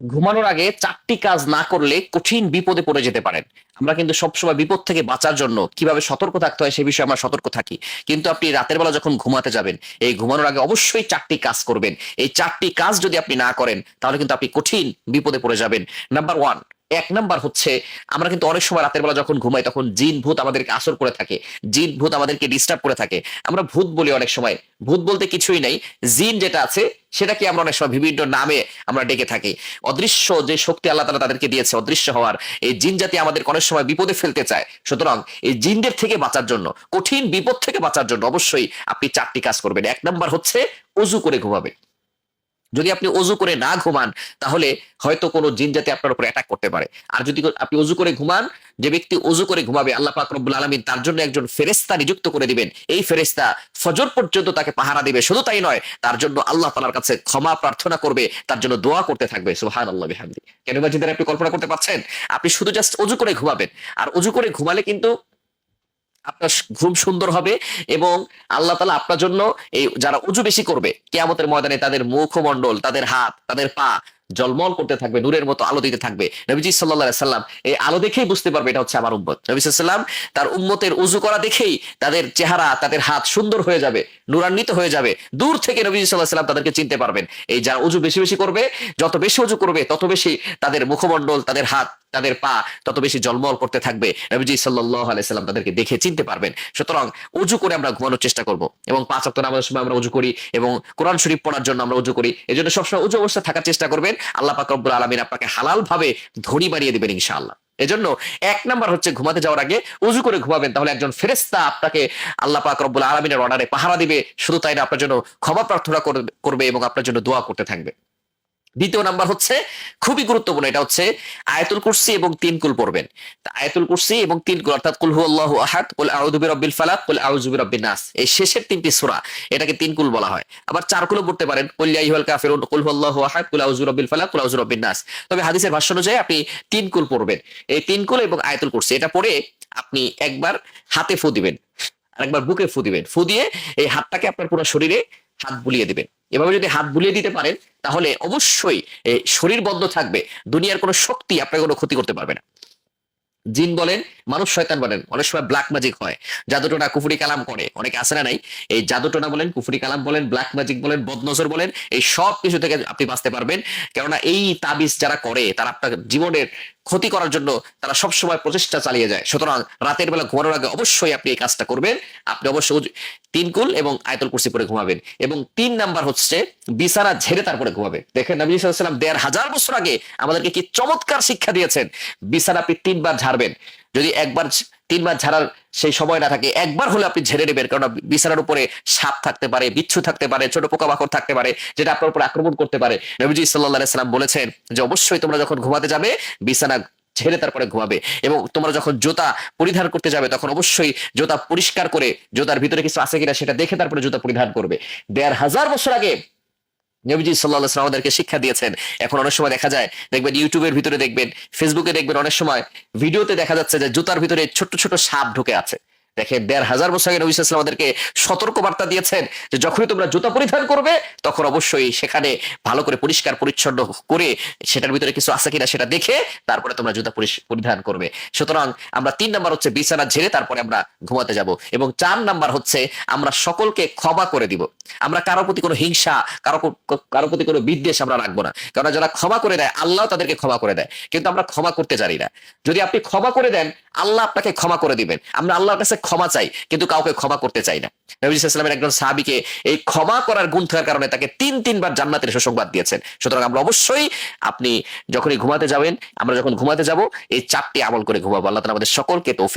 ঘুমানোর আগে চারটি কাজ না করলে কঠিন বিপদে পড়ে যেতে পারেন। আমরা কিন্তু সবসময় বিপদ থেকে বাঁচার জন্য কীভাবে সতর্ক থাকতে হয় সে বিষয়ে আমরা সতর্ক থাকি। কিন্তু আপনি রাতের বেলা যখন ঘুমাতে যাবেন, এই ঘুমানোর আগে অবশ্যই চারটি কাজ করবেন। এই চারটি কাজ যদি আপনি না করেন, তাহলে কিন্তু আপনি কঠিন বিপদে পড়ে যাবেন। নাম্বার ওয়ান এক নাম্বার হচ্ছে, আমরা কিন্তু অনেক সময় রাতের বেলা যখন ঘুমাই, তখন জিন ভূত আমাদেরকে আসর করে থাকে। জিন ভূত আমাদেরকে ডিস্টার্ব করে থাকে। আমরা ভূত বলি অনেক সময়। ভূত বলতে কিছুই নাই। জিন যেটা আছে, সেটাকে আমরা অনেক সময় বিভিন্ন নামে আমরা ডেকে থাকি। অদৃশ্য যে শক্তি আল্লাহ তালা তাদেরকে দিয়েছে, অদৃশ্য হওয়ার, এই জিন জাতি আমাদের অনেক সময় বিপদে ফেলতে চায়। সুতরাং এই জিনদের থেকে বাঁচার জন্য, কঠিন বিপদ থেকে বাঁচার জন্য অবশ্যই আপনি চারটি কাজ করবেন। এক নাম্বার হচ্ছে অজু করে ঘুমাবেন। যদি আপনি অজু করে না ঘুমান, তাহলে হয়তো কোনো জিন জাতি আপনার উপর অ্যাটাক করতে পারে। আর যদি আপনি অজু করে ঘুমান, যে ব্যক্তি অজু করে ঘুমাবে, আল্লাহ পাক রব্বুল আলমিন তার জন্য একজন ফেরেস্তা নিযুক্ত করে দিবেন। এই ফেরেস্তা ফজর পর্যন্ত তাকে পাহারা দিবে। শুধু তাই নয়, তার জন্য আল্লাহ তালার কাছে ক্ষমা প্রার্থনা করবে, তার জন্য দোয়া করতে থাকবে। সুহান আল্লাহ বিহামদি। কেন বাজিদের আপনি কল্পনা করতে পারছেন? আপনি শুধু জাস্ট অজু করে ঘুমাবেন। আর অজু করে ঘুমালে কিন্তু আপনার ঘুম সুন্দর হবে এবং আল্লাহ তালা আপনার জন্য এই যারা উজু বেশি করবে, কেয়ামতের ময়দানে তাদের মুখমণ্ডল, তাদের হাত, তাদের পা জলমল করতে থাকবে, নূরের মতো আলো দিতে থাকবে। নবীজি সাল্লাহ সাল্লাম এই আলো দেখেই বুঝতে পারবে এটা হচ্ছে আমার উম্মত। নবী সাল্লাম তার উম্মতের উজু করা দেখেই তাদের চেহারা, তাদের হাত সুন্দর হয়ে যাবে, নূরান্বিত হয়ে যাবে। দূর থেকে নবী সাল্লাহ সাল্লাম তাদেরকে চিনতে পারবেন। এই যারা উজু বেশি বেশি করবে, যত বেশি উজু করবে, তত বেশি তাদের মুখমণ্ডল, তাদের হাত তাদের পা তত বেশি জলমল করতে থাকবে। নবীজি সাল্লাহ আলাইসাল্লাম তাদেরকে দেখে চিনতে পারবেন। সুতরাং উজু করে আমরা ঘুমানোর চেষ্টা করব এবং পাঁচ অক্ট নামাজের সময় আমরা উজু করি এবং কোরআন শরীফ পড়ার জন্য আমরা উজু করি। এই জন্য সবসময় উজু অবস্থায় থাকার চেষ্টা করবেন। আল্লাহ পাক রব্বুল আলমিন আপনাকে হালাল ভাবে ধনী বানিয়ে দিবেন ইনশাআল্লাহ। এজন্য এক নাম্বার হচ্ছে ঘুমাতে যাওয়ার আগে উজু করে ঘুমাবেন। তাহলে একজন ফেরেস্তা আপনাকে আল্লাহ পাক রব্বুল আলমিনের অর্ডারে পাহারা দিবে। শুধু তাই না, আপনার জন্য ক্ষমা প্রার্থনা করবে এবং আপনার জন্য দোয়া করতে থাকবে। দ্বিতীয় নাম্বার হচ্ছে, খুবই গুরুত্বপূর্ণ, এটা হচ্ছে আয়াতুল কুরসি এবং তিন কুল পড়বেন। আয়াতুল কুরসি এবং তিন কুল, অর্থাৎ কুল হু আল্লাহু আহাদ, কুল আউযু বিরাব্বিল ফালাক, কুল আউযু বিরাব্বিন নাস। এই শেষের তিনটি সূরা, এটাকে তিন কুল বলা হয়। আবার চার কুলও পড়তে পারেন, কুল ইয়া আইয়ুহাল কাফিরুন, কুল হু আল্লাহু আহাদ, কুল আউযু বিরাব্বিল ফালাক, কুল আউযু বিরাব্বিন নাস। তবে হাদিসের ভাষ্য অনুযায়ী আপনি তিন কুল পড়বেন। এই তিন কুল এবং আয়াতুল কুরসি, এটা পড়ে আপনি একবার হাতে ফু দিবেন। আর একবার বুকে ফু দিবেন। ফু দিয়ে এই হাতটাকে আপনার পুরো শরীরে হাত বুলিয়ে দিবেন। এভাবে যদি হাত বুলিয়ে দিতে পারেন, তাহলে অবশ্যই শরীর বদ্ধ থাকবে, দুনিয়ার কোনো শক্তি আপনাকে কোনো ক্ষতি করতে পারবে না। জিন বলেন, মানুষ শয়তান বলেন, অনেক সময় ব্ল্যাক ম্যাজিক হয়। জাদুটোনা কুফুরি কালাম করে, অনেকে আসে না নাই? এই জাদুটোনা বলেন, কুফুরি কালাম বলেন ব্ল্যাক ম্যাজিক বলেন, বদনজর বলেন, এই সব কিছু থেকে আপনি বাঁচতে পারবেন। কেননা এই তাবিজ যারা করে, তারা আপনার জীবনের ক্ষতি করার জন্য তারা সব সময় প্রচেষ্টা চালিয়ে যায়। সুতরাং রাতের বেলা ঘুমানোর আগে অবশ্যই আপনি এই কাজটা করবেন। আপনি অবশ্যই তিন কুল এবং আয়তল কুর্সি পরে ঘুমাবেন। এবং তিন নাম্বার হচ্ছে বিছানা ঝেড়ে তারপরে ঘুমাবে দেখেন নবী সাল্লাম দেড় হাজার বছর আগে আমাদেরকে কি চমৎকার শিক্ষা দিয়েছেন, বিছানা আপনি তিনবার ঝাড়বেন। যদি একবার ঝ- তিনবার ঝাড়ার সেই সময় না থাকে। একবার হলে আপনি ঝেড়ে নেবেন কারণ বিছানার উপরে সাপ থাকতে পারে, বিচ্ছু থাকতে পারে, ছোট পোকামাকড় থাকতে পারে, যেটা আপনার উপর আক্রমণ করতে পারে। নবীজি সাল্লাহ সাল্লাম বলেছেন যে, অবশ্যই তোমরা যখন ঘুমাতে যাবে, বিছানা ঝেড়ে তারপরে ঘুমাবে এবং তোমরা যখন জুতা পরিধান করতে যাবে, তখন অবশ্যই জুতা পরিষ্কার করে, জুতার ভিতরে কিছু আছে কিনা সেটা দেখে তারপরে জুতা পরিধান করবে। দেড় হাজার বছর আগে নবীজি সাল্লাহ সাল্লাম আমাদেরকে শিক্ষা দিয়েছেন। এখন অনেক সময় দেখা যায়, দেখবেন ইউটিউবের ভিতরে দেখবেন, ফেসবুকে দেখবেন অনেক সময় ভিডিওতে দেখা যাচ্ছে যে জুতার ভিতরে ছোট্ট ছোট সাপ ঢুকে আছে। দেখেন দেড় হাজার বছর আগে নবী আমাদেরকে সতর্ক বার্তা দিয়েছেন যে যখনই তোমরা জুতা পরিধান করবে, তখন অবশ্যই সেখানে ভালো করে পরিষ্কার পরিচ্ছন্ন করে সেটার ভিতরে কিছু আছে কিনা সেটা দেখে তারপরে তোমরা জুতা পরিধান করবে। সুতরাং আমরা তিন নাম্বার হচ্ছে বিছানা ঝেড়ে তারপরে আমরা ঘুমাতে যাব এবং চার নাম্বার হচ্ছে আমরা সকলকে ক্ষমা করে দিব। আমরা কারও প্রতি কোনো হিংসা, কারও কারও প্রতি কোনো বিদ্বেষ আমরা রাখব না। কারণ যারা ক্ষমা করে দেয়, আল্লাহ তাদেরকে ক্ষমা করে দেয়। কিন্তু আমরা ক্ষমা করতে জানি না। যদি আপনি ক্ষমা করে দেন আল্লাহ আপনাকে ক্ষমা করে দিবেন। আমরা আল্লাহর কাছে ক্ষমা চাই, কিন্তু কাউকে ক্ষমা করতে চাই না। নবীলামের একজন সাহাবিকে এই ক্ষমা করার গুণ থাকার কারণে তাকে তিন, তিনবার জান্নাতের সুসংবাদ দিয়েছেন। সুতরাং আমরা অবশ্যই আপনি যখনই ঘুমাতে যাবেন, আমরা যখন ঘুমাতে যাব, এই চারটি আমল করে ঘুমাবো। আল্লাহ আমাদের সকলকে তৌফিক